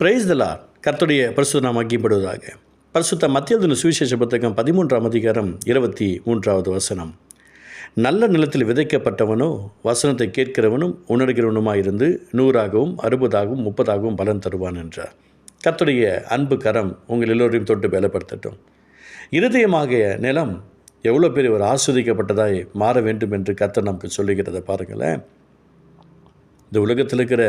Price தலா கர்த்துடைய பரிசுத்த நாம் அக்கிப்படுவதாக பரிசுத்த மத்தியதின சுவிசேஷ புத்தகம் பதிமூன்றாம் அதிகாரம் இருபத்தி மூன்றாவது வசனம். நல்ல நிலத்தில் விதைக்கப்பட்டவனோ வசனத்தை கேட்கிறவனும் உணர்கிறவனுமாயிருந்து நூறாகவும் அறுபதாகவும் முப்பதாகவும் பலன் தருவான் என்றார். கர்த்தருடைய அன்பு கரம் உங்கள் எல்லோரையும் தொட்டு பலப்படுத்தட்டும். இருதயமாகிய நிலம் எவ்வளோ பெரிய ஒரு ஆஸ்வதிக்கப்பட்டதாய் மாற வேண்டும் என்று கர்த்தர் நமக்கு சொல்லுகிறத பாருங்களேன். இந்த உலகத்தில் இருக்கிற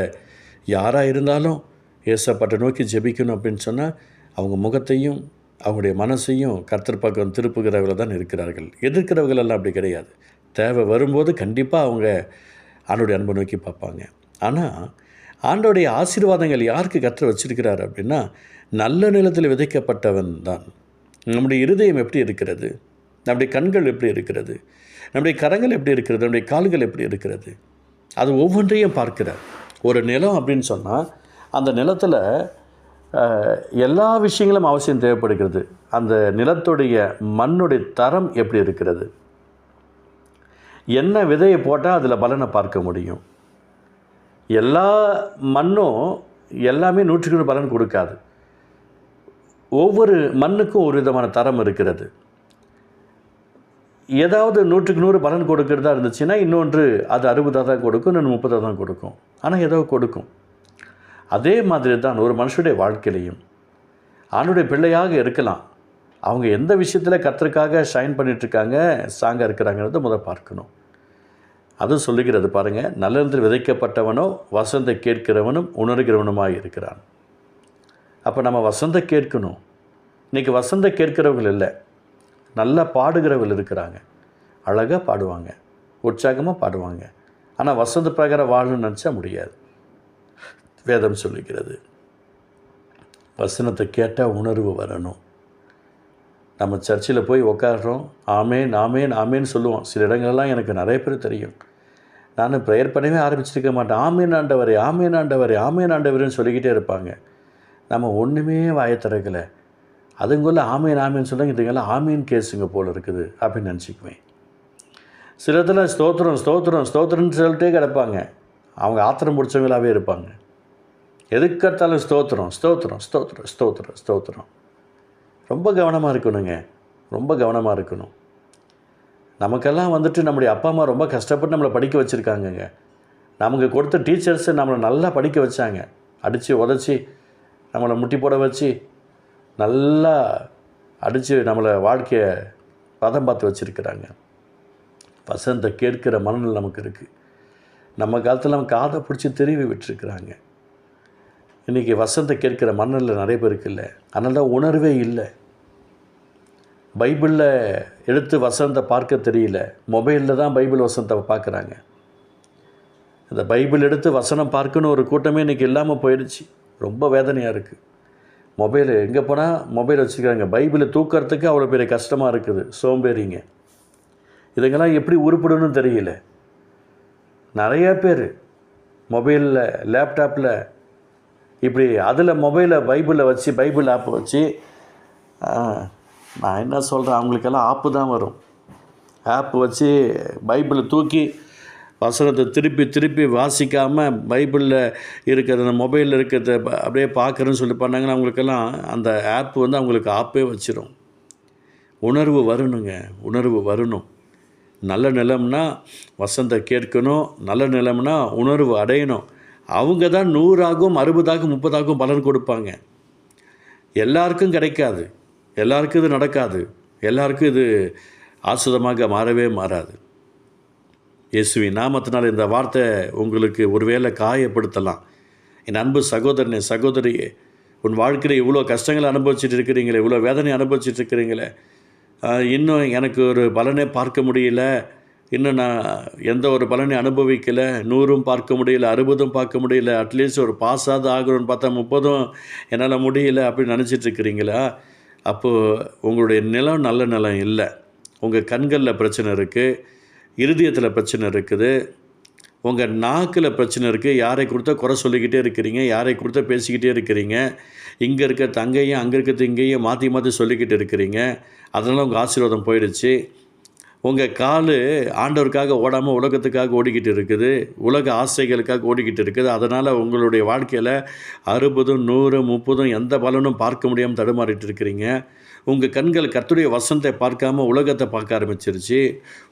யாராக இருந்தாலும் ஏசப்பட்ட நோக்கி ஜெபிக்கணும் அப்படின்னு சொன்னால் அவங்க முகத்தையும் அவங்களுடைய மனசையும் கர்த்தர் பக்கம் திருப்புகிறவர்கள் தான் இருக்கிறார்கள். எதிர்க்கிறவர்கள் எல்லாம் அப்படி கிடையாது. தேவை வரும்போது கண்டிப்பாக அவங்க ஆண்டோடைய அன்பை நோக்கி பார்ப்பாங்க. ஆனால் ஆண்டோடைய ஆசீர்வாதங்கள் யாருக்கு கற்று வச்சிருக்கிறார் அப்படின்னா நல்ல நிலத்தில் விதைக்கப்பட்டவன் தான். நம்முடைய இருதயம் எப்படி இருக்கிறது? நம்முடைய கண்கள் எப்படி இருக்கிறது? நம்முடைய கரங்கள் எப்படி இருக்கிறது? நம்முடைய கால்கள் எப்படி இருக்கிறது? அது ஒவ்வொன்றையும் பார்க்கிறார். ஒரு நிலம் அப்படின்னு சொன்னால் அந்த நிலத்தில் எல்லா விஷயங்களும் அவசியம் தேவைப்படுகிறது. அந்த நிலத்துடைய மண்ணுடைய தரம் எப்படி இருக்கிறது? என்ன விதையை போட்டால் அதில் பலனை பார்க்க முடியும்? எல்லா மண்ணும் எல்லாமே நூற்றுக்கு நூறு பலன் கொடுக்காது. ஒவ்வொரு மண்ணுக்கும் ஒரு விதமான தரம் இருக்கிறது. ஏதாவது நூற்றுக்கு நூறு பலன் கொடுக்கிறதா இருந்துச்சுன்னா இன்னொன்று அது அறுபதாக தான் கொடுக்கும் இன்னொன்று முப்பதாக தான் கொடுக்கும். ஆனால் ஏதோ கொடுக்கும். அதே மாதிரி தான் ஒரு மனுஷனுடைய வாழ்க்கையிலையும் ஆணுடைய பிள்ளையாக இருக்கலாம். அவங்க எந்த விஷயத்தில் கத்தருக்காக ஷைன் பண்ணிகிட்ருக்காங்க ஸ்ட்ராங்காக இருக்கிறாங்கிறத முதல் பார்க்கணும். அதுவும் சொல்லுகிறது பாருங்கள் நல்லத்தில் விதைக்கப்பட்டவனோ வசந்தை கேட்கிறவனும் உணர்கிறவனுமாக இருக்கிறான். அப்போ நம்ம வசந்த கேட்கணும். இன்றைக்கி வசந்த கேட்கிறவர்கள் இல்லை. நல்லா பாடுகிறவர்கள் இருக்கிறாங்க. அழகாக பாடுவாங்க. உற்சாகமாக பாடுவாங்க. ஆனால் வசந்த பிரகாரம் வாழணும்னு நினச்சா முடியாது. வேதம் சொல்லுகிறது. வசனத்தை கேட்டால் உணர்வு வரணும். நம்ம சர்ச்சில் போய் உட்காடுறோம் ஆமேன் ஆமேன் ஆமேன்னு சொல்லுவோம். சில இடங்கள்லாம் எனக்கு நிறைய பேர் தெரியும். நான் ப்ரேயர் பண்ணவே ஆரம்பிச்சிருக்க மாட்டேன். ஆமேன் ஆண்டவரே ஆமேன் ஆண்டவரே ஆமேன் ஆண்டவரேன்னு சொல்லிக்கிட்டே இருப்பாங்க. நம்ம ஒன்றுமே வாயை திறக்கலை. அதுங்குள்ள ஆமேன் ஆமீன் சொல்லுங்க இதுங்கெல்லாம் ஆமீன் கேஸுங்க போல் இருக்குது அப்படின்னு நினச்சிக்குவேன். சில இடத்துல ஸ்தோத்திரம் ஸ்தோத்திரம் ஸ்தோத்திரம்னு சொல்லிட்டே கிடப்பாங்க. அவங்க ஆத்திரம் பிடிச்சவங்களாகவே இருப்பாங்க. எதுக்கெடுத்தாலும் ஸ்தோத்திரம் ஸ்தோத்திரம் ஸ்தோத்திரம் ஸ்தோத்திரம் ஸ்தோத்திரம். ரொம்ப கவனமாக இருக்கணுங்க. ரொம்ப கவனமாக இருக்கணும். நமக்கெல்லாம் வந்துட்டு நம்முடைய அப்பா அம்மா ரொம்ப கஷ்டப்பட்டு நம்மளை படிக்க வச்சுருக்காங்கங்க. நமக்கு கொடுத்த டீச்சர்ஸு நம்மளை நல்லா படிக்க வச்சாங்க. அடித்து உதச்சி நம்மளை முட்டி போட வச்சு நல்லா அடித்து நம்மளை வாழ்க்கையை பதம் பார்த்து வச்சுருக்கிறாங்க. வசந்த கேட்கிற மனநிலை நமக்கு இருக்குது நம்ம காலத்தில் நம்ம காதை பிடிச்சி திருவி விட்டுருக்குறாங்க. இன்றைக்கி வசந்தை கேட்கிற மனநிலை நிறைய பேருக்கு இல்லை. அதனால தான் உணர்வே இல்லை. பைபிளில் எடுத்து வசந்தை பார்க்க தெரியல. மொபைலில் தான் பைபிள் வசந்தை பார்க்குறாங்க. இந்த பைபிள் எடுத்து வசனம் பார்க்கணும் ஒரு கூட்டமே இன்றைக்கி இல்லாமல் போயிடுச்சு. ரொம்ப வேதனையாக இருக்குது மொபைல் எங்கே போனால் மொபைல் வச்சுக்கிறாங்க. பைபிளை தூக்கிறதுக்கு அவ்வளோ பெரிய கஷ்டமாக இருக்குது. சோம்பேறிங்க. இதுங்கெல்லாம் எப்படி உருப்படணும்னு தெரியல. நிறைய பேர் மொபைலில் லேப்டாப்பில் இப்படி அதில் மொபைலை பைபிளை வச்சு பைபிள் ஆப் வச்சு நான் என்ன சொல்கிறேன் அவங்களுக்கெல்லாம் ஆப்பு தான் வரும். ஆப் வச்சு பைபிளை தூக்கி வசனத்தை திருப்பி திருப்பி வாசிக்காமல் பைபிளில் இருக்கிறத அந்த மொபைலில் இருக்கிறத அப்படியே பார்க்குறேன்னு சொல்லி பண்ணாங்கன்னா அவங்களுக்கெல்லாம் அந்த ஆப் வந்து அவங்களுக்கு ஆப்பே வச்சிடும் உணர்வு வரணுங்க. உணர்வு வரணும். நல்ல நிலம்னா வசந்த கேட்கணும். நல்ல நிலம்னா உணர்வு அடையணும். அவங்க தான் நூறாகும் அறுபதாகும் முப்பதாகும் பலன் கொடுப்பாங்க. எல்லாருக்கும் கிடைக்காது. எல்லாருக்கும் இது நடக்காது. எல்லாருக்கும் இது ஆசுதமாக மாறவே மாறாது. இயேசுவி நாமத்தினால் இந்த வார்த்தை உங்களுக்கு ஒருவேளை காயப்படுத்தலாம். என் அன்பு சகோதரனே சகோதரியே உன் வாழ்க்கையில் இவ்வளோ கஷ்டங்களை அனுபவிச்சுட்டு இருக்கிறீங்களே இவ்வளோ வேதனை அனுபவிச்சுட்டு இருக்கிறீங்களே இன்னும் எனக்கு ஒரு பலனே பார்க்க முடியல. இன்னும் நான் எந்த ஒரு பலனை அனுபவிக்கலை நூறும் பார்க்க முடியல அறுபதும் பார்க்க முடியல அட்லீஸ்ட் ஒரு பாஸாவது ஆகணும்னு பார்த்தா முப்பதும் என்னால் முடியல அப்படின்னு நினச்சிட்டு இருக்கிறீங்களா? அப்போது உங்களுடைய நிலம் நல்ல நிலம் இல்லை. உங்கள் கண்களில் பிரச்சனை இருக்குது இருதயத்தில் பிரச்சனை இருக்குது. உங்கள் நாக்கில் பிரச்சனை இருக்குது யாரை கொடுத்தா குறை சொல்லிக்கிட்டே இருக்கிறீங்க யாரை கொடுத்தா பேசிக்கிட்டே இருக்கிறீங்க இங்கே இருக்க தங்கையும் அங்கே இருக்கிறது இங்கேயும் மாற்றி மாற்றி சொல்லிக்கிட்டு இருக்கிறீங்க. அதனால் உங்கள் ஆசீர்வாதம் போயிடுச்சு. உங்கள் கால் ஆண்டவருக்காக ஓடாமல் உலகத்துக்காக ஓடிக்கிட்டு இருக்குது. உலக ஆசைகளுக்காக ஓடிக்கிட்டு இருக்குது. அதனால் உங்களுடைய வாழ்க்கையில் அறுபதும் நூறு முப்பதும் எந்த பலனும் பார்க்க முடியாமல் தடுமாறிட்டு இருக்கிறீங்க. உங்கள் கண்கள் கத்துடைய வசனத்தை பார்க்காம உலகத்தை பார்க்க ஆரம்பிச்சிருச்சு.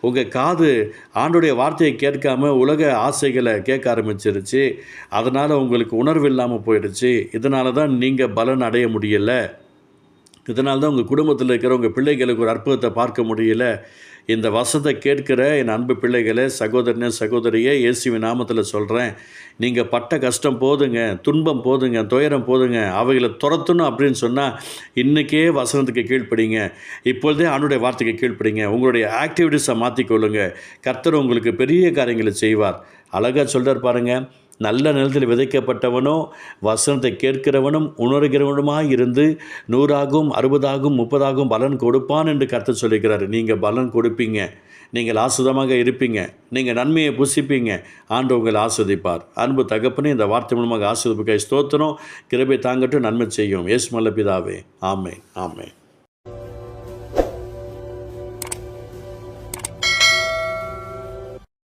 உங்கள் காது ஆண்டுடைய வார்த்தையை கேட்காம உலக ஆசைகளை கேட்க ஆரம்பிச்சிருச்சு. அதனால் உங்களுக்கு உணர்வு இல்லாமல் போயிடுச்சு. இதனால தான் நீங்கள் பலன் அடைய முடியலை. இதனால்தான் உங்கள் குடும்பத்தில் இருக்கிற உங்கள் பிள்ளைகளுக்கு ஒரு அற்புதத்தை பார்க்க முடியல. இந்த வசத்தை கேட்கிற என் அன்பு பிள்ளைகளே சகோதரனே சகோதரியே இயேசுவின் நாமத்தில் சொல்கிறேன் நீங்கள் பட்ட கஷ்டம் போதுங்க துன்பம் போதுங்க துயரம் போதுங்க அவைகளை துரத்தணும் அப்படின்னு சொன்னால் இன்றைக்கே வசனத்துக்கு கீழ்ப்படிங்க. இப்பொழுதே அவனுடைய வார்த்தைக்கு கீழ்ப்படிங்க. உங்களுடைய ஆக்டிவிட்டீஸை மாற்றிக்கொள்ளுங்க கர்த்தர் உங்களுக்கு பெரிய காரியங்களை செய்வார். அழகாக சொல்கிறார் பாருங்கள் நல்ல நிலத்தில் விதைக்கப்பட்டவனோ வசனத்தை கேட்கிறவனும் உணர்கிறவனுமாய் இருந்து நூறாகும் அறுபதாகும் முப்பதாகும் பலன் கொடுப்பான் என்று கருத்து சொல்லிக்கிறார் நீங்கள் பலன் கொடுப்பீங்க. நீங்கள் ஆசுதமாக இருப்பீங்க. நீங்கள் நன்மையை புசிப்பீங்க. ஆண்டு உங்களை ஆஸ்வதிப்பார். அன்பு தகப்பனே இந்த வார்த்தை மூலமாக ஆஸ்வதிப்புக்காய் ஸ்தோத்திரம். கிருபை தாங்கட்டும் நன்மை செய்யும். ஏசு மல்ல பிதாவே. ஆமே ஆமே